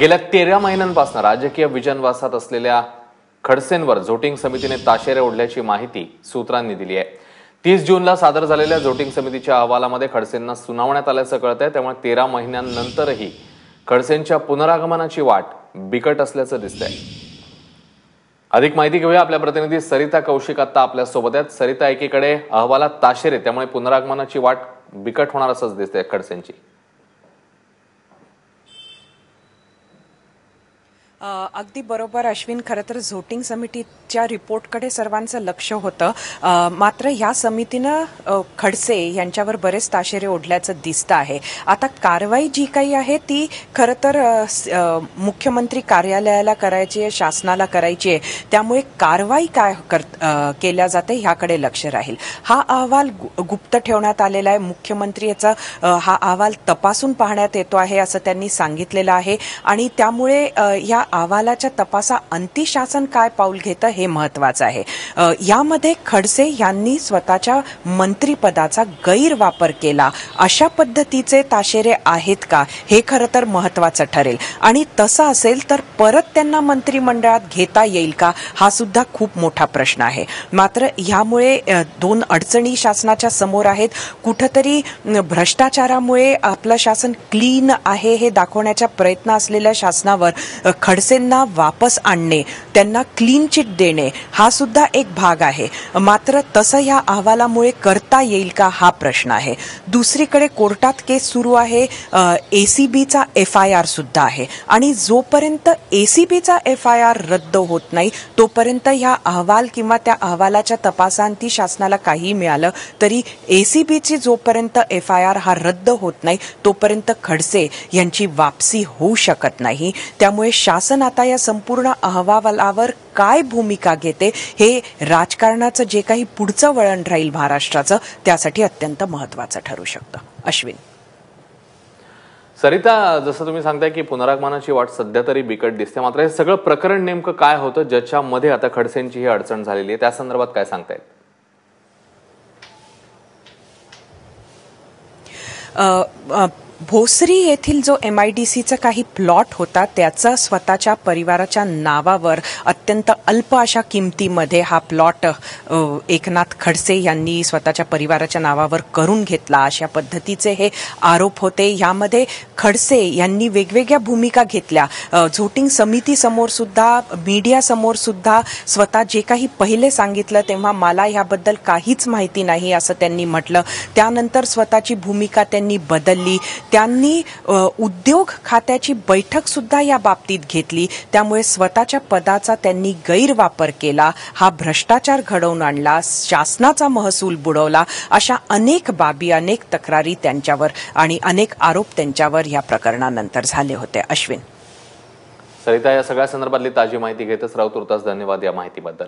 गेल्या तेरा महिन्यांपासून राजकीय विजनवासात असलेल्या खडसेंवर झोटिंग समितीने ताशेरे ओढल्याची माहिती सूत्रांनी दिली आहे. तीस जूनला सादर झालेल्या झोटिंग समितीच्या अहवालामध्ये खडसेंना सुनावण्यात आल्याचं कळत आहे त्यामुळे तेरा महिन्यांनंतरही खडसेंच्या पुनरागमनाची वाट बिकट असल्याचं दिसतंय. अधिक माहिती घेऊया आपल्या प्रतिनिधी सरिता कौशिक आता आपल्यासोबत आहेत. सरिता एकीकडे अहवालात ताशेरे त्यामुळे पुनरागमनाची वाट बिकट होणार असंच दिसतंय खडसेंची. अगदी बरोबर अश्विन. खरं तर झोटिंग समितीच्या रिपोर्टकडे सर्वांचं लक्ष होतं. मात्र या समितीनं खडसे यांच्यावर बरेच ताशेरे ओढल्याचं दिसतं आहे. आता कारवाई जी काही आहे ती खरं तर मुख्यमंत्री कार्यालयाला करायची आहे शासनाला करायची आहे. त्यामुळे कारवाई काय कर केल्या जाते ह्याकडे लक्ष राहील. हा अहवाल गु- गुप्त ठेवण्यात आलेला आहे. मुख्यमंत्री याचा हा अहवाल तपासून पाहण्यात येतो आहे असं त्यांनी सांगितलेलं आहे. आणि त्यामुळे या अहवालाच्या तपासा अंती शासन काय पाऊल घेतं हे महत्वाचं आहे. यामध्ये खडसे यांनी स्वतःच्या मंत्रीपदाचा गैरवापर केला. अशा पद्धतीचे ताशेरे आहेत का? हे खरं तर महत्वाचं ठरेल. आणि तसं असेल तर परत त्यांना मंत्रिमंडळात घेता येईल का? हा सुद्धा खूप मोठा प्रश्न आहे. मात्र ह्यामुळे दोन अडचणी शासनाच्या समोर आहेत. कुठंतरी भ्रष्टाचारामुळे आपलं शासन क्लीन आहे हे दाखवण्याचा प्रयत्न असलेल्या शासनावर खड खडसेंना वापस आणणे त्यांना क्लीन चिट देणे हा सुद्धा एक भाग आहे. मात्र तसं या अहवालामुळे करता येईल का हा प्रश्न आहे. दुसरीकडे कोर्टात केस सुरू आहे एसीबीचा एफ आय आर सुद्धा आहे. आणि जोपर्यंत एसीबीचा एफ आय आर रद्द होत नाही तोपर्यंत ह्या अहवाल किंवा त्या अहवालाच्या तपासांती शासनाला काही मिळालं तरी एसीबीची जोपर्यंत एफ आय आर हा रद्द होत नाही तोपर्यंत खडसे यांची वापसी होऊ शकत नाही. त्यामुळे शासन आता या संपूर्ण अहवालावर काय भूमिका घेते हे राजकारणाचं जे काही पुढचं वळण राहील महाराष्ट्राचं त्यासाठी अत्यंत महत्वाचं ठरू शकतं. अश्विन. सरिता जसं तुम्ही सांगताय की पुनरागमनाची वाट सध्या तरी बिकट दिसते. मात्र हे सगळं प्रकरण नेमकं काय होतं ज्याच्यामध्ये आता खडसेंची ही अडचण झालेली आहे त्या संदर्भात काय सांगतायत? अ, अ, भोसरी येथील जो एम आय डी सीचा काही प्लॉट होता त्याचा स्वतःच्या परिवाराच्या नावावर अत्यंत अल्प अशा किमतीमध्ये हा प्लॉट एकनाथ खडसे यांनी स्वतःच्या परिवाराच्या नावावर करून घेतला. अशा पद्धतीचे हे आरोप होते. यामध्ये खडसे यांनी वेगवेगळ्या भूमिका घेतल्या. झोटिंग समितीसमोर सुद्धा मीडियासमोर सुद्धा स्वतः जे काही पहिले सांगितलं तेव्हा मला याबद्दल काहीच माहिती नाही असं त्यांनी म्हटलं. त्यानंतर स्वतःची भूमिका त्यांनी बदलली. त्यांनी उद्योग खात्याची बैठक सुद्धा या बाबतीत घेतली. त्यामुळे स्वतःच्या पदाचा त्यांनी गैरवापर केला. हा भ्रष्टाचार घडवून आणला. शासनाचा महसूल बुडवला. अशा अनेक बाबी अनेक तक्रारी त्यांच्यावर आणि अनेक आरोप त्यांच्यावर या प्रकरणानंतर झाले होते. अश्विन. सरिता या सगळ्या संदर्भातली ताजी माहिती घेतच राहू. तुर्तास धन्यवाद या माहितीबद्दल.